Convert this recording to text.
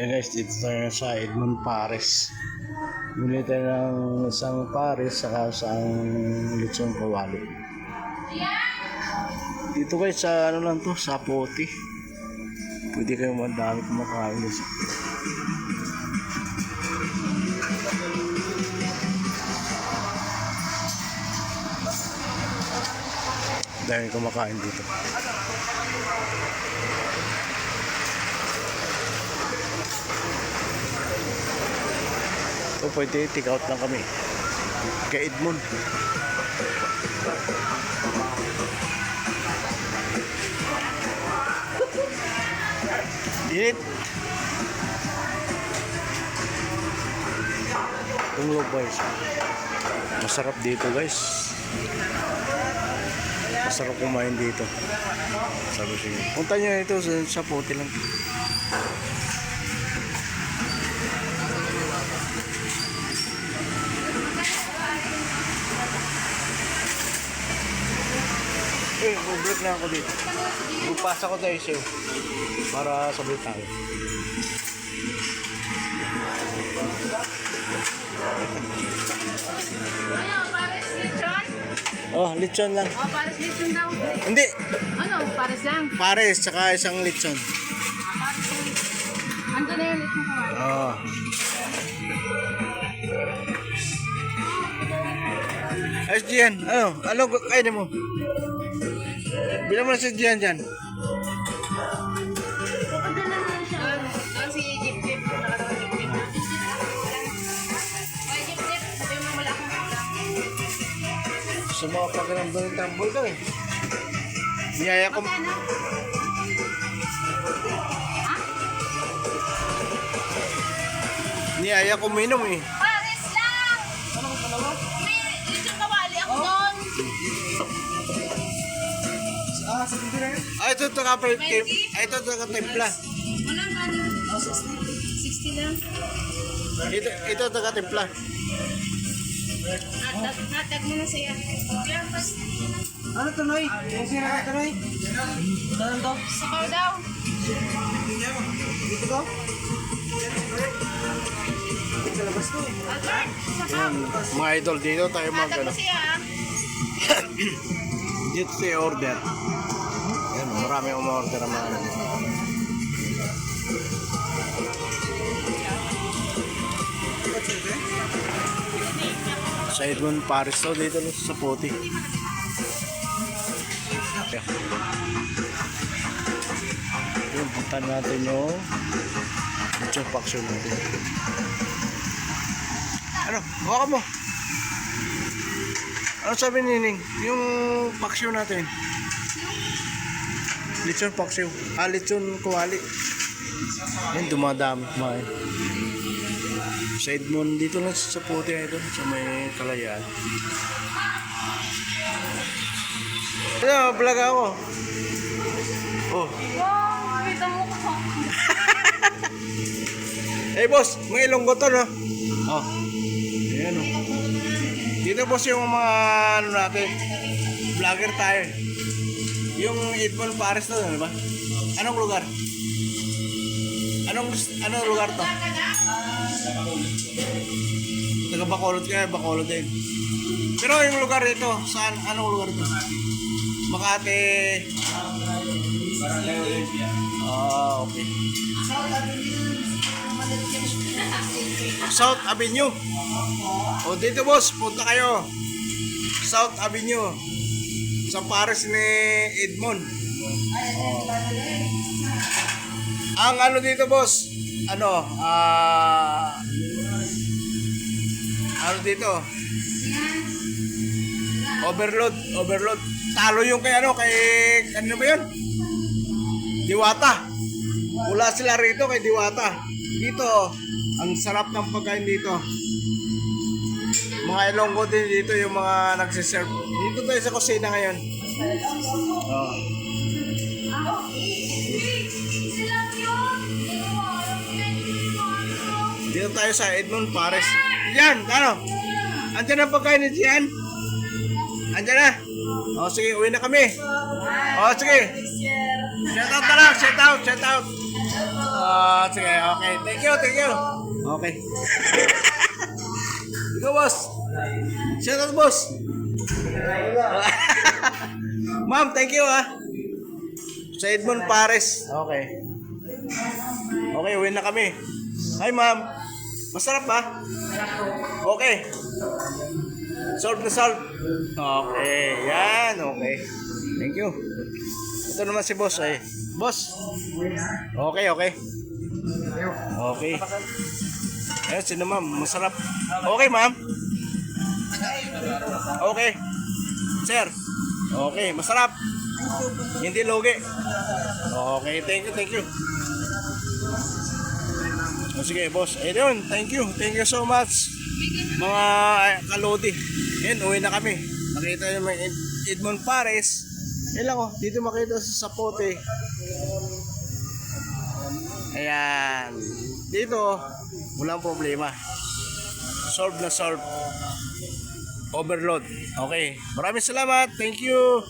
Hey guys, dito tayo sa Edmond Pares. Bili tayo ng isang Pares saka isang litsong kawali. Dito guys, sa ano lang to, sa poti. Pwede kayong madami kumakain. Dito. Dahil kumakain dito. O pwede, take out lang kami. Kay Edmond. Init. Tunglo guys. Masarap dito guys. Masarap kumain dito. Sabi siya. Punta nyo ito sa, sa puti lang. Eh, mag-break na ako dito. Magpasa ko tayo sa'yo. Para sabay tayo. Ano, Oh, lechon lang. O, pares lechon daw. Hindi, Ano, pares lang. pares, saka isang lechon. Ah, pares lang. Ando na yung lechon ko. Oh. Ayos Gian, ano? Ano kainin mo? Bilang mo na si Gian dyan. Sa mga pakiramdam ng tambol ka eh. Niyaya ko, Magkano? Ha? niyaya ko minom eh. Pares lang! May lechon kawali ako doon. Ay, ito ito ka pa Ay, ito ito ka timpla. Wala ka na. 60 lang. Ito, ito ka timpla. Hatag, hatag mo na siya. Ano to, Noy? Yung sira ka to, Noy? Saan to? Sabaw daw. Dito to? Sa labas to eh. Albert. Mga idol, dito tayo mag Hatag ano. mo siya ah. Dito tayo order. Yan, marami akong order ang mga ano. Sa Edmond Paris to, dito sa Poti. Yun, punta natin yung Lechon Paksyo natin. Ano? Hawakan mo. Ano sabi ni Nining? Yung paksyo natin. Lechon paksyo. Ah, lechon kuwali. Yan, dumadami kumain. Sa Edmond, dito lang sa puti ito, sa may kalayaan. Ano, vlog ako. Oh. Wow, kita mo ko. Eh, boss, may ilonggo to, no? Oh. Ayan, oh. Dito, boss, yung mga, ano natin, vlogger tayo. Yung Edmond Paris to, ano ba? Anong lugar? Anong, anong lugar to? Taga Bacolod kaya, Bacolod din. Pero yung lugar dito, saan, anong lugar ito? Makati. Ah, okay. South Avenue. O dito boss, punta kayo. South Avenue. Sa Paris ni Edmond. Oh. Ang ano dito boss, ano, ah ano dito? Overload, overload. Talo yung kay ano, kay ano ba yun? Diwata. Wala sila rito kay Diwata. Dito, ang sarap ng pagkain dito. Mga Ilonggo din dito yung mga nagsiserve. Dito tayo sa kusina ngayon. Oh. Dito tayo sa Edmond Pares. Yan, ano? Andiyan ang pagkain ni Gian? Andiyan na? O sige, uwi na kami. O sige. Shout out na lang, shout out, shout out. Ah, sige, okay. Thank you, thank you. Okay. Ikaw, boss. Shout out, boss. Ma'am, thank you, ah. Sa Edmond Pares. Okay. Okay, uwi na kami. Hi, ma'am. Masarap ba? Okay. Solve na solve. Okay, yan, okay. Thank you. Ito naman si boss eh. Boss. Okay, okay. Okay. Ayan, sino ma'am? Masarap. Okay, ma'am. Okay. Sir. Okay, masarap. Hindi logi. Okay, thank you, thank you. O sige, boss. Ayun, thank you. Thank you so much. Mga eh, kalodi. Yan, uwi na kami. Nakita nyo may Ed- Edmond Pares. Yan lang oh, dito makita sa sapote. Ayan. Dito, walang problema. Solve na solve. Overload. Okay. Maraming salamat. Thank you.